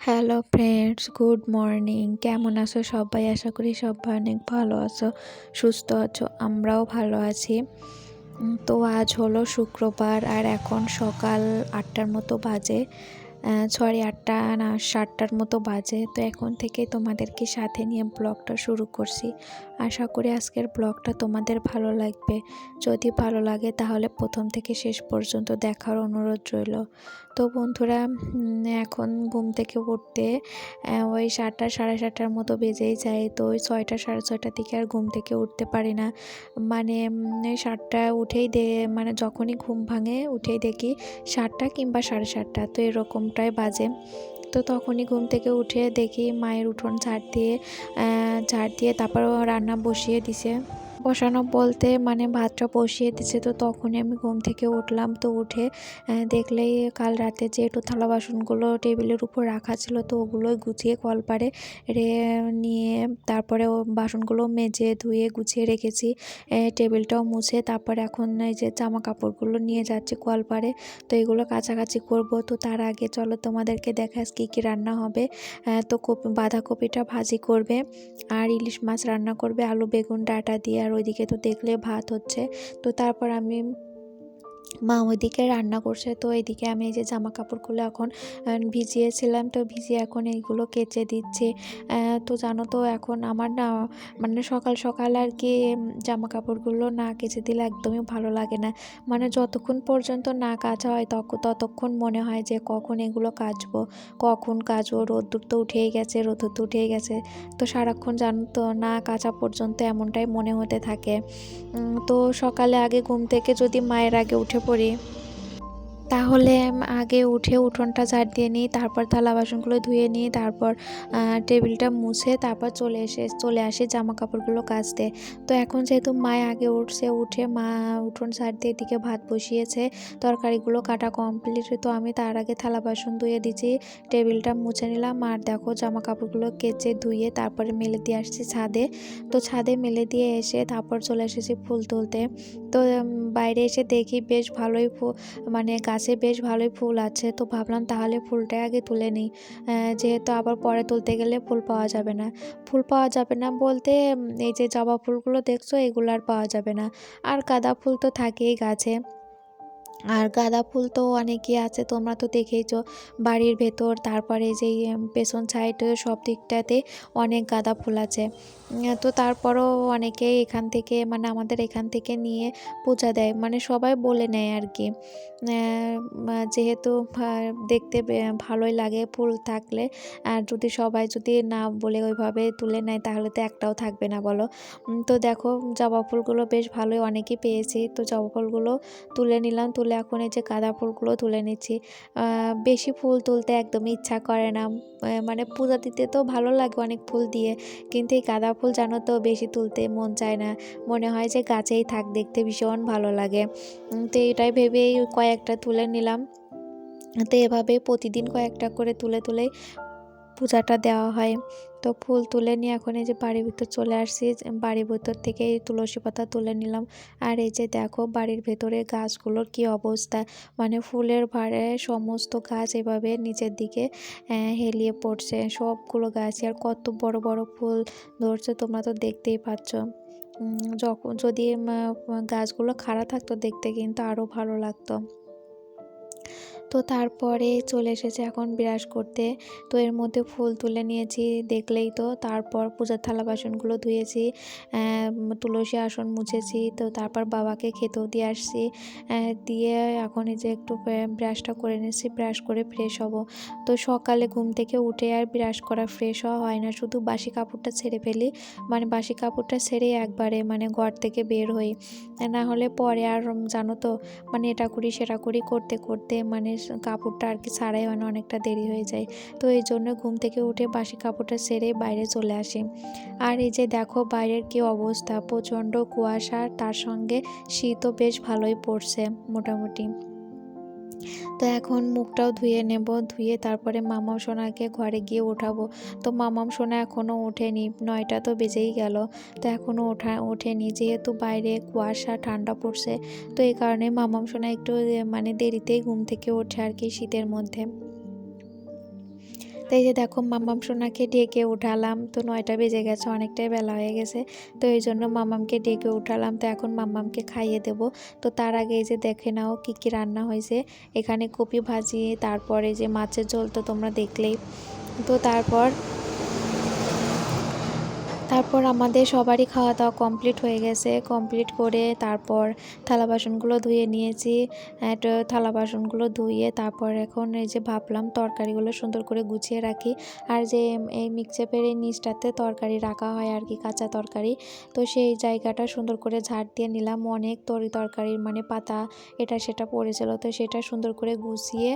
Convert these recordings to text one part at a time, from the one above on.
Hello friends good morning কেমন আছো সবাই? আশা করি সবাই অনেক ভালো আছো, সুস্থ আছো, আমরাও ভালো আছি। তো আজ হলো শুক্রবার আর এখন সকাল আটটার মতো বাজে। সরি আটটা না, সাতটার মতো বাজে। তো এখন থেকে তোমাদেরকে সাথে নিয়ে ব্লগটা শুরু করছি। আশা করি আজকের ব্লগটা তোমাদের ভালো লাগবে। যদি ভালো লাগে তাহলে প্রথম থেকে শেষ পর্যন্ত দেখার অনুরোধ রইল। তো বন্ধুরা এখন ঘুম থেকে উঠতে ওই সাতটা, সাড়ে সাতটার মতো বেজেই যায়। তো ওই ছয়টা, সাড়ে ছয়টার দিকে আর ঘুম থেকে উঠতে পারি না। মানে সাতটা উঠেই দে মানে যখনই ঘুম ভাঙে, উঠেই দেখি সাতটা কিংবা সাড়ে সাতটা, তো এরকমটাই বাজে। তো তখনই ঘুম থেকে উঠে দেখি মায়ের উঠোন ঝাড় দিয়ে ঝাড় দিয়ে তারপর রান্না বসিয়ে দিছে। বসানো বলতে মানে ভাতটা বসিয়ে দিছে তো তখনই আমি ঘুম থেকে উঠলাম। তো উঠে দেখলেই কাল রাতে যে একটু থালা বাসনগুলো টেবিলের উপর রাখা ছিল, তো ওগুলোই গুছিয়ে কলপারে রে, নিয়ে তারপরে ও বাসনগুলো মেজে ধুয়ে গুছিয়ে রেখেছি। টেবিলটাও মুছে তারপর এখন এই যে জামা কাপড়গুলো নিয়ে যাচ্ছি কলপারে। তো এগুলো কাছাকাছি করব। তো তার আগে চলো তোমাদেরকে দেখা কী কী রান্না হবে। তো কপি, বাঁধাকপিটা ভাজি করবে, আর ইলিশ মাছ রান্না করবে, আলু, বেগুন, ডাঁটা দিয়ে, আর ওইদিকে তো দেখলে ভাত হচ্ছে। তো তারপর আমি মা ওইদিকে রান্না করছে, তো এইদিকে আমি এই যে জামা কাপড়গুলো এখন ভিজিয়েছিলাম, তো ভিজিয়ে এখন এইগুলো কেচে দিচ্ছি। তো জানো তো এখন আমার না মানে সকাল সকাল আর কি জামা কাপড়গুলো না কেচে দিলে একদমই ভালো লাগে না। মানে যতক্ষণ পর্যন্ত না কাচা হয় তখন ততক্ষণ মনে হয় যে কখন এগুলো কাচবো, কখন কাচবো। রোদ্দুর তো উঠেই গেছে, রোদ্দুর তো উঠেই গেছে। তো সারাক্ষণ জানো তো না কাচা পর্যন্ত এমনটাই মনে হতে থাকে। তো সকালে আগে ঘুম থেকে যদি মায়ের আগে উঠে পড়ি। তাহলে আগে উঠে উঠোনটা ঝাড় দিয়ে নিই, তারপর থালা বাসনগুলো ধুয়ে নিই, তারপর টেবিলটা মুছে তারপর চলে এসে, চলে আসি জামা কাপড়গুলো কাচতে। তো এখন যেহেতু মায় আগে উঠছে, উঠে মা উঠোন ঝাড় দিয়ে এদিকে ভাত বসিয়েছে, তরকারিগুলো কাটা কমপ্লিট, তো আমি তার আগে থালা বাসন ধুয়ে দিচ্ছি টেবিলটা মুছে নিলাম, আর দেখো জামা কাপড়গুলো কেচে ধুয়ে তারপরে মেলে দিয়ে আসছি ছাদে। তো ছাদে মেলে দিয়ে এসে তারপর চলে এসেছি ফুল তুলতে। তো বাইরে এসে দেখি বেশ ভালোই মানে গাছে বেশ ভালোই ফুল আছে, তো ভাবলাম তাহলে ফুলটা আগে তুলে নিই। যেহেতু আবার পরে তুলতে গেলে ফুল পাওয়া যাবে না। ফুল পাওয়া যাবে না বলতে এই যে জবা ফুলগুলো দেখছ, এগুলো আর পাওয়া যাবে না। আর গাঁদা ফুল তো থাকেই গাছে। আর গাঁদা ফুল তো অনেকই আছে, তোমরা তো দেখেইছো বাড়ির ভেতর, তারপরে যে পেছন সাইড সব দিকটাতে অনেক গাঁদা ফুল আছে। তো তারপরও অনেকে এখান থেকে মানে আমাদের এখান থেকে নিয়ে পূজা দেয় মানে সবাই বলে নেয় আর কি। যেহেতু দেখতে ভালোই লাগে ফুল থাকলে, আর যদি সবাই যদি না বলে ওইভাবে তুলে নেয়, তাহলে তো একটাও থাকবে না বলো। তো দেখো, জবা ফুলগুলো বেশ ভালোই অনেকই পেয়েছি, তো জবা ফুলগুলো তুলে নিলাম, তুলে এখন এই যে গাঁদা ফুলগুলো তুলে নিচ্ছি। বেশি ফুল তুলতে একদমই ইচ্ছা করে না। মানে পূজা দিতে তো ভালো লাগে অনেক ফুল দিয়ে, কিন্তু এই গাঁদা ফুল জানো তো বেশি তুলতে মন চায় না। মনে হয় যে গাছেই থাক, দেখতে ভীষণ ভালো লাগে। তো এটাই ভেবেই কয়েকটা তুলে নিলাম। তো এভাবে প্রতিদিন কয়েকটা করে তুলে তুলে পূজাটা দেওয়া হয়। তো ফুল তুলে নিয়ে এখন এই যে বাড়ির ভিতর চলে আসছি। বাড়ির ভিতর থেকে এই তুলসী পাতা তুলে নিলাম। আর এই যে দেখো বাড়ির ভেতরে গাছগুলোর কি অবস্থা। মানে ফুলের ভারে সমস্ত গাছ এভাবে নিচের দিকে হেলিয়ে পড়ছে। সবগুলো গাছ আর কত বড় বড় ফুল ধরছে তোমরা তো দেখতেই পাচ্ছ। যখন যদি গাছগুলো খাড়া থাকতো দেখতে কিন্তু আরও ভালো লাগতো। তো তারপরে চলে এসেছে এখন বিরাজ করতে। তো এর মধ্যে ফুল তুলে নিয়েছি দেখলেই তো। তারপর পূজার থালা বাসনগুলো ধুয়েছি তুলসী আসন মুছেছি, তো তারপর বাবাকে খেতেও দিয়ে আসছি। দিয়ে এখন এই যে একটু ব্রাশটা করে নিচ্ছি, ব্রাশ করে ফ্রেশ হব। তো সকালে ঘুম থেকে উঠে আর ব্রাশ করা ফ্রেশ হওয়া হয় না। শুধু বাসি কাপড়টা ছেড়ে ফেলি। মানে বাসি কাপড়টা ছেড়ে একবারে মানে ঘর থেকে বের হই। না হলে পরে আর, জানো তো মানে এটা করি, সেটা করি, করতে করতে মানে কাপড়টা আর কি ছাড়াই হয় না, অনেকটা দেরি হয়ে যায়। তো এই জন্য ঘুম থেকে উঠে বাসি কাপড়টা সেরে বাইরে চলে আসি। আর এই যে দেখো বাইরের কি অবস্থা, প্রচণ্ড কুয়াশা, তার সঙ্গে শীতও বেশ ভালোই পড়ছে মোটামুটি। তো এখন মুখটাও ধুয়ে নেব, ধুয়ে তারপরে মামাম সোনাকে ঘরে গিয়ে ওঠাবো। তো মামাম সোনা এখনও ওঠেনি, নয়টা তো বেজেই গেল। তো এখনও ওঠা, ওঠেনি, যেহেতু বাইরে কুয়াশা, ঠান্ডা পড়ছে, তো এই কারণে মামাম সোনা একটু মানে দেরিতেই ঘুম থেকে ওঠে আর কি শীতের মধ্যে। তো এই যে দেখো মাম্মাম সোনাকে ডেকে উঠালাম। তো নয়টা বেজে গেছে, অনেকটাই বেলা হয়ে গেছে। তো এই জন্য মামামকে ডেকে উঠালাম। তো এখন মাম্মামকে খাইয়ে দেব। তো তার আগে এই যে দেখে নাও কি কি রান্না হয়েছে। এখানে কপি ভাজিয়ে তারপরে যে মাছের ঝোল তো তোমরা দেখলেই। তো তারপর তারপর আমাদের সবারই খাওয়া দাওয়া কমপ্লিট হয়ে গেছে। কমপ্লিট করে তারপর থালা বাসনগুলো ধুয়ে নিয়েছি। থালা বাসনগুলো ধুয়ে তারপর এখন এই যে ভাবলাম তরকারিগুলো সুন্দর করে গুছিয়ে রাখি। আর যে এই মিক্সেপের এই নিচটাতে তরকারি রাখা হয় আর কি, কাঁচা তরকারি। তো সেই জায়গাটা সুন্দর করে ঝাড় দিয়ে নিলাম অনেক। তরি তরকারির মানে পাতা এটা সেটা পড়েছিল। তো সেটা সুন্দর করে গুছিয়ে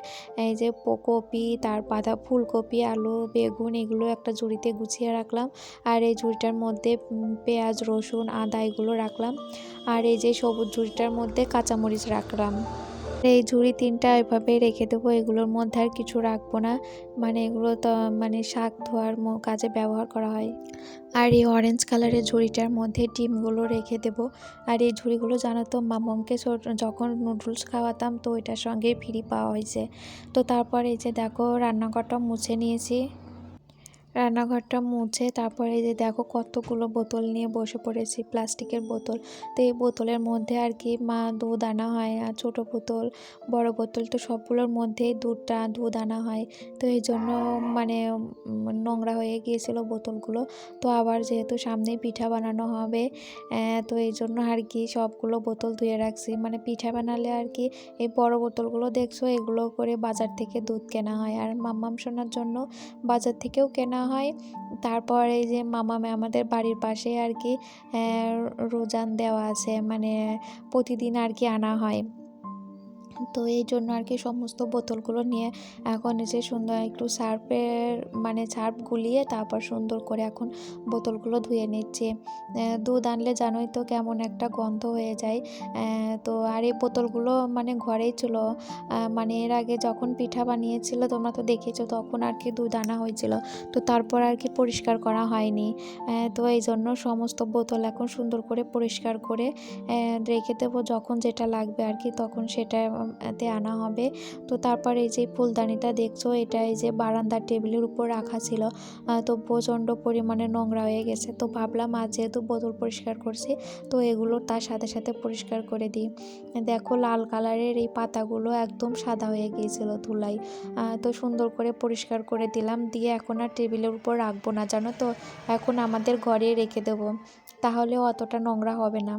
এই যে কপি, তার পাতা, ফুলকপি, আলু, বেগুন এগুলো একটা ঝুড়িতে গুছিয়ে রাখলাম। আর এই ঝুড়িটা ঝুড়িটার মধ্যে পেঁয়াজ, রসুন, আদা এগুলো রাখলাম। আর এই যে সবুজ ঝুড়িটার মধ্যে কাঁচামরিচ রাখলাম। এই ঝুড়ি তিনটা এভাবে রেখে দেবো, এগুলোর মধ্যে আর কিছু রাখব না। মানে এগুলো তো মানে শাক ধোয়ার কাজে ব্যবহার করা হয়। আর এই অরেঞ্জ কালারের ঝুড়িটার মধ্যে ডিমগুলো রেখে দেব। আর এই ঝুড়িগুলো জানাতো মামমকে যখন নুডলস খাওয়াতাম তো ওইটার সঙ্গে ফ্রি পাওয়া হয়েছে। তো তারপর এই যে দেখো, রান্নাঘরটা মুছে নিয়েছি। রান্নাঘরটা মুছে তারপরে যে দেখো কতগুলো বোতল নিয়ে বসে পড়েছি, প্লাস্টিকের বোতল। তো এই বোতলের মধ্যে আর কি মা দুধ আনা হয় আর ছোটো বোতল, বড় বোতল, তো সবগুলোর মধ্যেই দুধটা, দুধ আনা হয়। তো এই জন্য মানে নোংরা হয়ে গিয়েছিল বোতলগুলো। তো আবার যেহেতু সামনেই পিঠা বানানো হবে তো এই জন্য আর কি সবগুলো বোতল ধুয়ে রাখছি। মানে পিঠা বানালে আর কি এই বড় বোতলগুলো দেখছ, এগুলো করে বাজার থেকে দুধ কেনা হয়। আর মাম্মাম শোনার জন্য বাজার থেকেও কেনা হয়। তারপর এই যে মামা আমাদের বাড়ির পাশে আর কি রোজান দেওয়া আছে মানে প্রতিদিন আর কি আনা হয়। তো এই জন্য আর কি সমস্ত বোতলগুলো নিয়ে এখন এসে সুন্দর একটু সার্ফের মানে সার্ফ গুলিয়ে তারপর সুন্দর করে এখন বোতলগুলো ধুয়ে নিচ্ছে। দুধ আনলে জানোই তো কেমন একটা গন্ধ হয়ে যায়। তো আর এই বোতলগুলো মানে ঘরেই ছিল। মানে এর আগে যখন পিঠা বানিয়েছিল, তোমরা তো দেখেছ, তখন আর কি দুধ আনা হয়েছিল। তো তারপর আর কি পরিষ্কার করা হয়নি। তো এই জন্য সমস্ত বোতল এখন সুন্দর করে পরিষ্কার করে রেখে দেবো যখন যেটা লাগবে আর কি, তখন সেটা তে আনা হবে। তো তারপর এই যে ফুলদানিটা দেখছ, এটা এই যে বারান্দার টেবিলের উপর রাখা ছিল। তো প্রচণ্ড পরিমাণে নোংরা হয়ে গেছে। তো ভাবলাম আজ যেহেতু বোতল পরিষ্কার করছি, তো এগুলো তার সাথে সাথে পরিষ্কার করে দিই। দেখো লাল কালারের এই পাতাগুলো একদম সাদা হয়ে গিয়েছিল ধুলাই তো সুন্দর করে পরিষ্কার করে দিলাম। দিয়ে এখন আর টেবিলের উপর রাখব না, জানো তো? এখন আমাদের ঘরে রেখে দেবো। তাহলে অতটা নোংরা হবে না।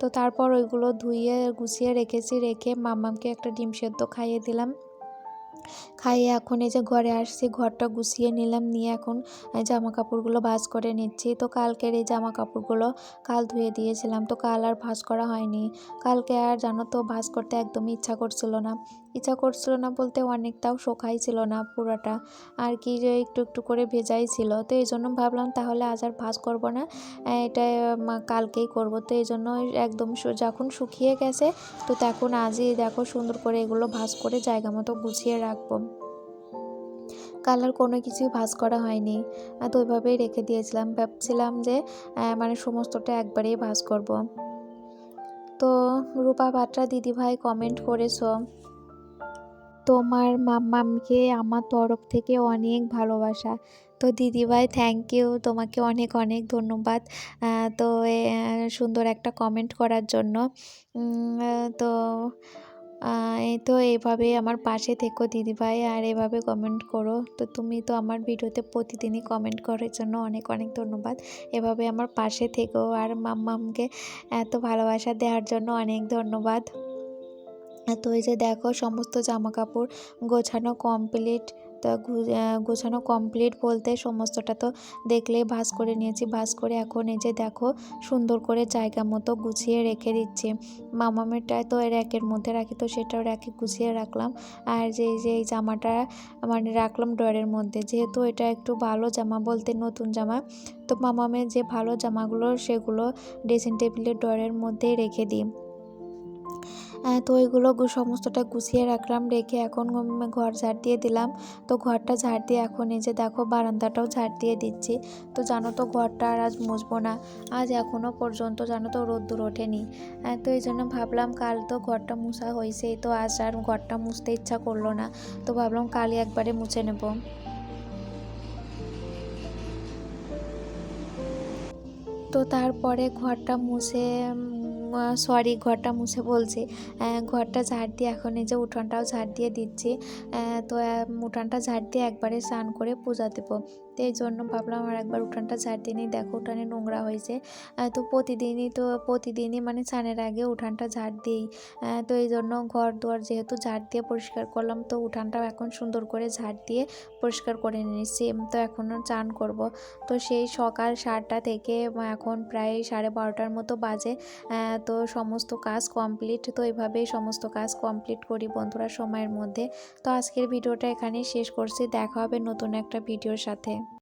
তো তারপর ওইগুলো ধুইয়ে গুছিয়ে রেখেছি, রেখে মামামকে একটা ডিম সেদ্ধ খাইয়ে দিলাম। খাইয়ে এখন এই যে ঘরে আসছি, ঘরটা গুছিয়ে নিলাম, নিয়ে এখন জামা কাপড়গুলো ভাজ করে নিচ্ছি। তো কালকের এই জামা কাপড়গুলো কাল ধুয়ে দিয়েছিলাম, তো কাল আর ভাজ করা হয়নি। কালকে আর জানো তো ভাজ করতে একদমই ইচ্ছা করছিল না। ইচ্ছা করছিল না বলতে অনেকটাও শোকাই ছিল না পুরোটা। আর কি যে একটু একটু করে ভেজাই ছিল। তো এই জন্য ভাবলাম তাহলে আজ আর ভাজ করব না। এটা কালকেই করব। তো এই জন্য একদম যখন শুকিয়ে গেছে, তো তখন আজই দেখো সুন্দর করে এগুলো ভাজ করে জায়গা মতো গুছিয়ে রাখব। কালার কোনো কিছুই ভাজ করা হয়নি। তো ওইভাবেই রেখে দিয়েছিলাম। ভাবছিলাম যে মানে সমস্তটা একবারেই ভাজ করব। তো রূপা বাট্রা দিদিভাই কমেন্ট করেছ। তোমার মাম্মামকে আমার তরফ থেকে অনেক ভালোবাসা। তো দিদিভাই থ্যাংক ইউ তোমাকে অনেক অনেক ধন্যবাদ। তো সুন্দর একটা কমেন্ট করার জন্য। তো তো এভাবে আমার পাশে থেকো দিদিভাই, আর এভাবে কমেন্ট করো। তো তুমি তো আমার ভিডিওতে প্রতিদিনই কমেন্ট করার জন্য অনেক অনেক ধন্যবাদ। এভাবে আমার পাশে থেকো, আর মাম্মামকে এত ভালোবাসা দেওয়ার জন্য অনেক ধন্যবাদ। তো এই যে দেখো, সমস্ত জামা কাপড় গোছানো কমপ্লিট তো গোছানো কমপ্লিট বলতে সমস্তটা তো দেখলেই ভাজ করে নিয়েছি। ভাজ করে এখন এই যে দেখো, সুন্দর করে জায়গা মতো গুছিয়ে রেখে দিচ্ছি। মামামেরটায় তো র্যাকের মধ্যে রাখি, তো সেটাও র্যাকে গুছিয়ে রাখলাম। আর যে যে এই জামাটা মানে রাখলাম ড্রয়ারের মধ্যে, যেহেতু এটা একটু ভালো জামা বলতে নতুন জামা, তো মামামের যে ভালো জামাগুলো সেগুলো ড্রেসিং টেবিলের ড্রয়ারের মধ্যেই রেখে দিই। হ্যাঁ, তো ওইগুলো সমস্তটা গুছিয়ে রাখলাম, রেখে এখন ঘর ঝাড় দিয়ে দিলাম। তো ঘরটা ঝাড় দিয়ে এখন এই যে দেখো বারান্দাটাও ঝাড় দিয়ে দিচ্ছি। তো জানো তো ঘরটা আর আজ মুছবো না, আজ এখনও পর্যন্ত জানো তো রোদ্দুর ওঠেনি। হ্যাঁ, তো এই জন্য ভাবলাম কাল তো ঘরটা মুছা হয়েছে তো আজ আর ঘরটা মুছতে ইচ্ছা করল না। তো ভাবলাম কালই একবারে মুছে নেব। তো তারপরে ঘরটা মুছে সরি ঘরটা মুছে বলছে। ঘরটা ঝাড় দিয়ে এখন এই যে উঠানটাও ঝাড় দিয়ে দিচ্ছে। তো উঠানটা ঝাড় দিয়ে একবারে স্নান করে পূজা দেবো। তো এই জন্য ভাবলাম আর একবার উঠানটা ঝাড় দিয়ে নিই। দেখো উঠানে নোংরা হয়েছে। তো প্রতিদিনই তো, প্রতিদিনই মানে স্নানের আগে উঠানটা ঝাড় দিই। তো এই জন্য ঘর দুয়ার যেহেতু ঝাড় দিয়ে পরিষ্কার করলাম, তো উঠানটাও এখন সুন্দর করে ঝাড় দিয়ে পরিষ্কার করে নিয়েছি তো এখনও চান করব। তো সেই সকাল সাতটা থেকে এখন প্রায় সাড়ে বারোটার মতো বাজে। তো সমস্ত কাজ কমপ্লিট, তো এইভাবেই সমস্ত কাজ কমপ্লিট করি বন্ধুরা সময়ের মধ্যে। তো আজকের ভিডিওটা এখানেই শেষ করছি। দেখা হবে নতুন একটা ভিডিওর সাথে।